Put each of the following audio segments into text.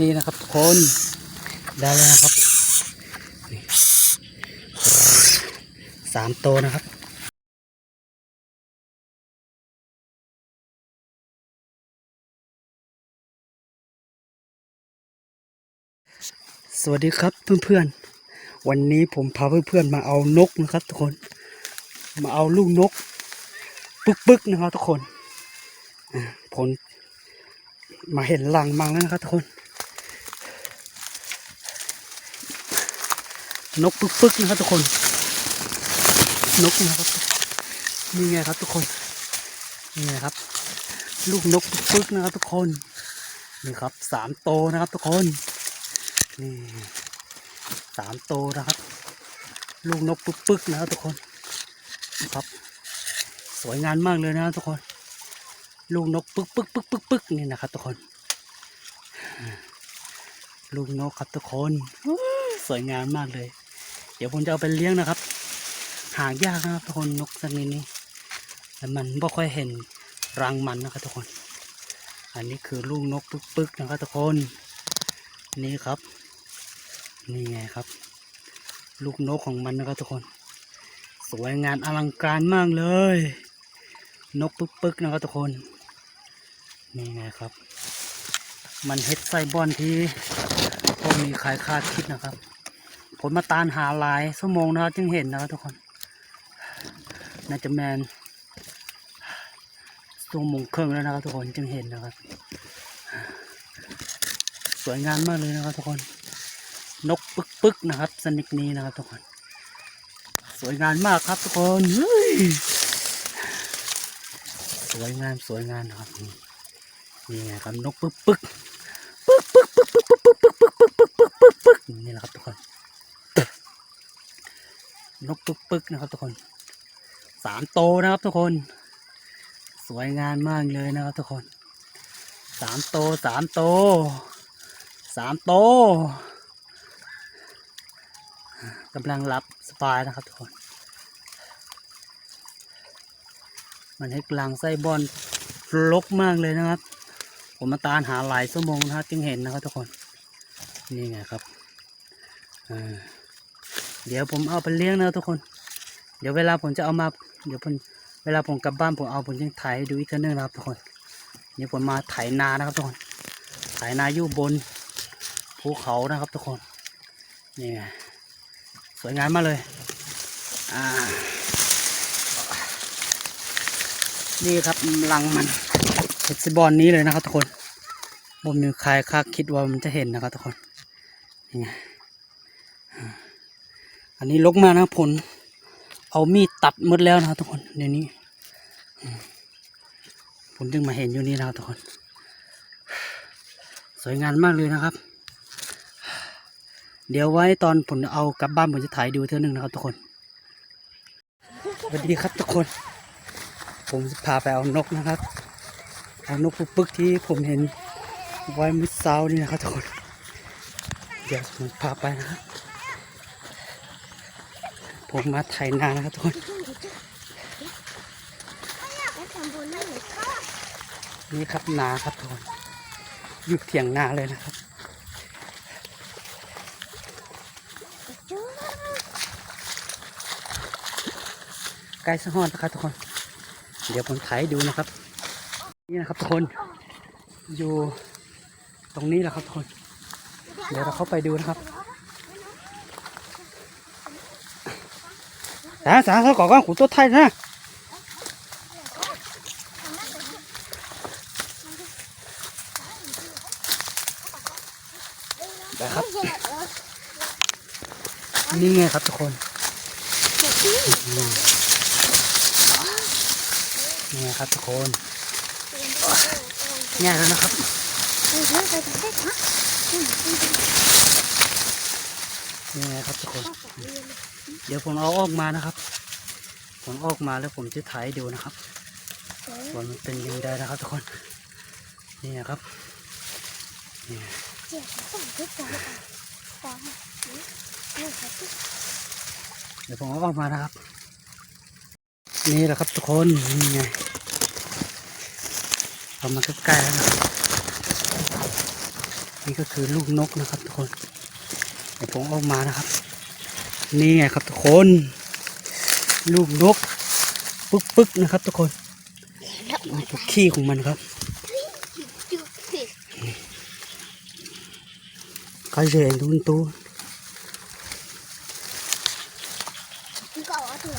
นี่นะครับทุกคนได้แล้วนะครับสามตัวนะครับสวัสดีครับเพื่อนๆ วันนี้ผมพาเพื่อนๆมาเอานกนะครับ ทุกคน มาเอาลูกนก ปึ๊กๆนะครับทุกคนผลมาเห็นรังมังแล้วนะครับทุกคน นกปึ๊กๆนะครับทุกคน นกนะครับนี่ไงครับทุกคนนี่ไงครับ ลูกนกปึ๊กๆนะครับทุกคนนี่ครับสามโตนะครับทุกคนนี่สามโตนะครับ ลูกนกปึ๊กๆนะครับทุกคนนะครับสวยงามมากเลยนะครับทุกคน ลูกนกปึ๊กปึ๊กปึ๊กปึ๊กปึ๊กนี่นะครับทุกคนลูกนกครับทุกคน สวยงามมากเลย เดี๋ยวผมจะเอาไปเลี้ยงนะครับ หายากนะครับทุกคนนกชนิดนี้แต่มันไม่ค่อยเห็นรังมันนะครับทุกคน อันนี้คือลูกนกปึ๊กๆนะครับทุกคนนี่ครับ นี่ไงครับ ลูกนกของมันนะครับทุกคน สวยงามอลังการมากเลย นกปึ๊กๆนะครับทุกคนนี่ไงครับ มันเฮ็ดไส้บอนที่พวกมีใครคาดคิดนะครับ ผมมาตามหาหลายชั่วโมงนะครับจึงเห็นนะครับทุกคนน่าจะแมนชั่วโมงครึ่งแล้วนะครับทุกคนจึงเห็นนะครับ สวยงามมากเลยนะครับทุกคน นกปึ๊กปึกๆนะครับ สนิกนี้นะครับทุกคน สวยงามมากครับทุกคนเฮ้ยสวยงามสวยงามนะครับนี่นี่ไงครับนกปึ๊กปึกปึกปึกปึกปึกปึกปึกปึกปึกปึกปึกปึกนี่แหละครับทุกคน นกปึ๊กปึ๊กนะครับทุกคนสามโตนะครับทุกคน สวยงามมากเลยนะครับทุกคนสามโตสามโตสามโตกำลังรับสบายนะครับทุกคน มันให้กลางไส้บอลลกมากเลยนะครับ ผมมาตามหาหลายชั่วโมงนะครับจึงเห็นนะครับทุกคน นี่ไงครับอ่า เดี๋ยวผมเอาไปเลี้ยงนะทุกคน เดี๋ยวเวลาผมจะเอามา เดี๋ยวผมเวลาผมกลับบ้านผมเอาผมยังถ่ายให้ดูอีกครั้งนึงนะครับทุกคนเดี๋ยวผมมาไถนานะครับทุกคนไถนาอยู่บนภูเขานะครับทุกคนนี่ไงสวยงามมากเลยอ่านี่ครับรังมันเฮดซิบอลนี้เลยนะครับทุกคนผมมีใครคาดคิดว่ามันจะเห็นนะครับทุกคนนี่ไง อันนี้ลกมากนะผล เอามีดตัดหมดแล้วนะทุกคนเดี๋ยวนี้ผมจึงมาเห็นอยู่นี่นะทุกคน สวยงามมากเลยนะครับ เดี๋ยวไว้ตอนผมเอากลับบ้านผมจะถ่ายดูเท่านึงนะครับทุกคนสวัสดีครับทุกคน ผมจะพาไปเอานกนะครับ เอานกปึ๊กที่ผมเห็นไว้เมื่อเช้านี่นะครับทุกคน เดี๋ยวผมพาไปนะครับ ผมมาไถนานะครับทุกคนนี่ครับนาครับทุกคนอยู่เถียงนาเลยนะครับใกล้สะฮอนนะครับทุกคน เดี๋ยวผมถ่ายดูนะครับ นี่นะครับทุกคนอยู่ตรงนี้แหละครับทุกคน เดี๋ยวเราเข้าไปดูนะครับ sáng sáng sao có con của tôi thay ra Đấy ครับ นี่ไงครับทุกคนนี่ไงครับทุกคนง่ายแล้วนะครับนี่ไงครับทุกคน เดี๋ยวผมเอาออกมานะครับ ผมออกมาแล้วผมจะถ่ายดูนะครับว่ามันเป็นยังไงนะครับ ทุกคน นี่นะครับนี่เดี๋ยวผมเอาออกมานะครับ นี่แหละครับทุกคนนี่ไงเอามาใกล้ๆแล้วนะครับนี่ก็คือลูกนกนะครับ ทุกคนเดี๋ยวผมเออกมานะครับ นี่ไงครับทุกคน ลูกนกปึ๊กปึ๊กๆนะครับ ทุกคนนี่คือขี้ของมันครับก็เจอตูนตูมันก็เอาตัว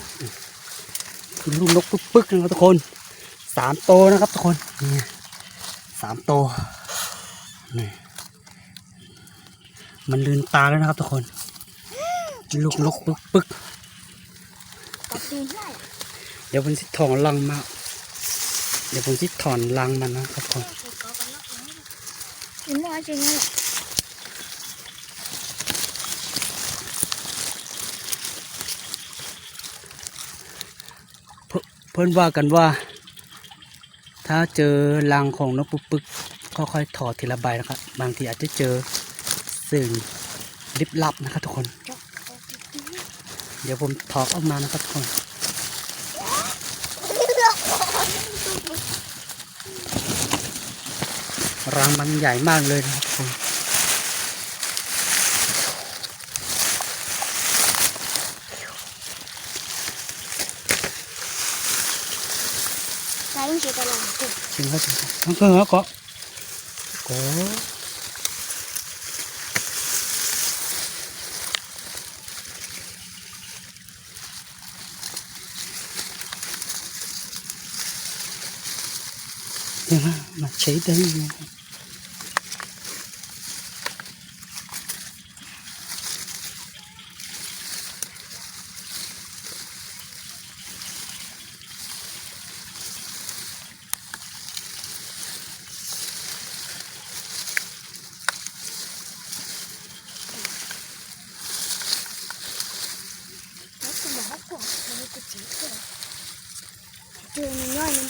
ลูกนกปึ๊กปึ๊กๆนะครับทุกคนสามโตวนะครับทุกคนนี่สามโตวนี่มันลืนตาแล้วนะครับทุกคน ลูกนกปึ๊กปึ๊กๆกับดีได้เดี๋ยวผมสิถอนรังมา เดี๋ยวผมสิถอนรังมันนะครับทุกคนกินได้จริงเนี่ยเพื่อนว่ากันว่า ถ้าเจอรังของนกปุ๊กปึ๊กก็ค่อยถอดทีละใบนะครับ บางทีอาจจะเจอสิ่งลิบลับนะครับทุกคนจก เดี๋ยวผมถอดออกมานะครับทุกคนรังมันใหญ่มากเลยนะครับทุกคนใช้ยังเกี่ยวกับหลังจุกจริงครับจริงครับต้องเพิ่งแล้วก็ก็ เนี่ยมามาใช้ได้ยังไง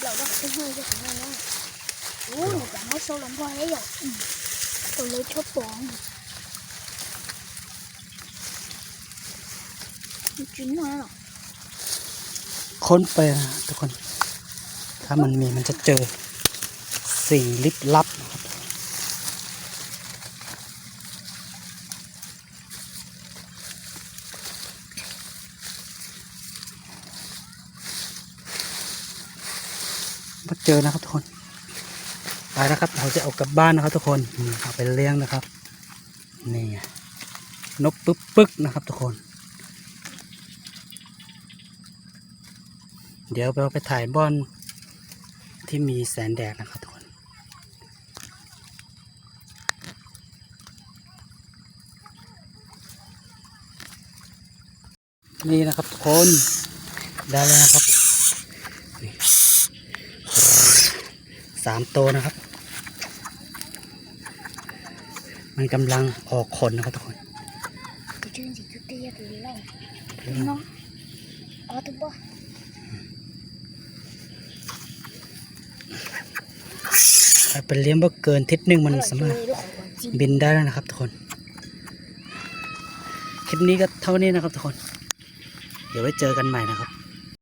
แล้วก็บ อกว่าก่อนมันก็จีบเลยเจอมันย่อยมันเปล่าว่าเป็นห้อยจะของมันย่อยโอ้หนูแต่ไม่โซ่ลงพ่อให้หยอกตัวเล็กชอบปองจิ้นมหรอค้นไปนะทุกคน ถ้ามันมีมันจะเจอสิ่งลึกลับนะครับมาเจอนะครับทุกคน ไปนะครับ เราจะเอากลับบ้านนะครับ ทุกคนเอาไปเลี้ยงนะครับ นี่ไงนกปึ๊กปึ๊กนะครับ ทุกคน เดี๋ยวเราไปถ่ายบอนที่มีแสงแดดนะครับทุกคนนี่นะครับทุกคนได้แล้วนะครับสามตัวนะครับ มันกำลังออกขนนะครับทุกคน cái chuyện gì cứ tia từ lâu nó ở từ bơ ถ้าเป็นเลี้ยงบ่เกินทิศหนึ่งมัน nó สามารถ chơi lại còn chim บินได้แล้วนะครับทุกคน คลิปนี้ก็เท่านี้นะครับทุกคน เดี๋ยวไว้เจอกันใหม่นะครับ